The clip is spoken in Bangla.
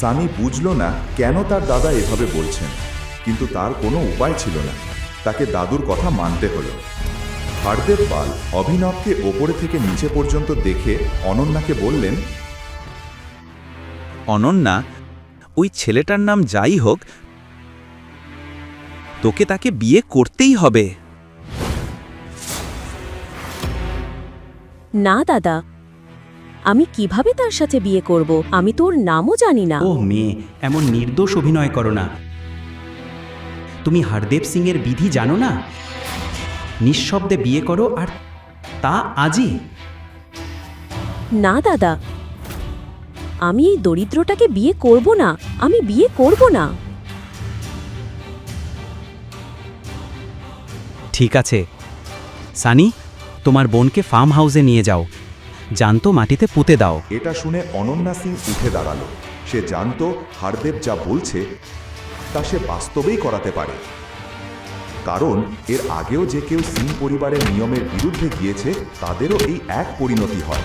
সানি বুঝল না কেন তার দাদা এভাবে বলছেন। কিন্তু তার কোনো উপায় ছিল না। তাকে দাদুর কথা মানতে হলো। হারদেব পাল অভিনবকে ওপরে থেকে নিচে পর্যন্ত দেখে অনন্যাকে বললেন অনন্যা ওই ছেলেটার নাম যাই হোক তোকে তাকে বিয়ে করতেই হবে। না দাদা। আমি কীভাবে তার সাথে বিয়ে করব? আমি তোর নামও জানি না। ও মেয়ে এমন নির্দোষ অভিনয় করো না। তুমি হরদেব সিংয়ের বিধি জানো না? নিঃশব্দে বিয়ে করো আর তা আজই। না দাদা। আমি এই দরিদ্রটাকে বিয়ে করব না। আমি বিয়ে করব না। ঠিক আছে। সানি তোমার বোনকে ফার্ম হাউসে নিয়ে যাও। জানতো মাটিতে পুঁতে দাও। এটা শুনে অনন্যা সিং উঠে দাঁড়াল। সে জানতো হারদেব যা বলছে, তা সে বাস্তবেই করাতে পারে। কারণ এর আগেও যে কেউ সিং পরিবারের নিয়মের বিরুদ্ধে গিয়েছে, তাদেরও এই এক পরিণতি হয়।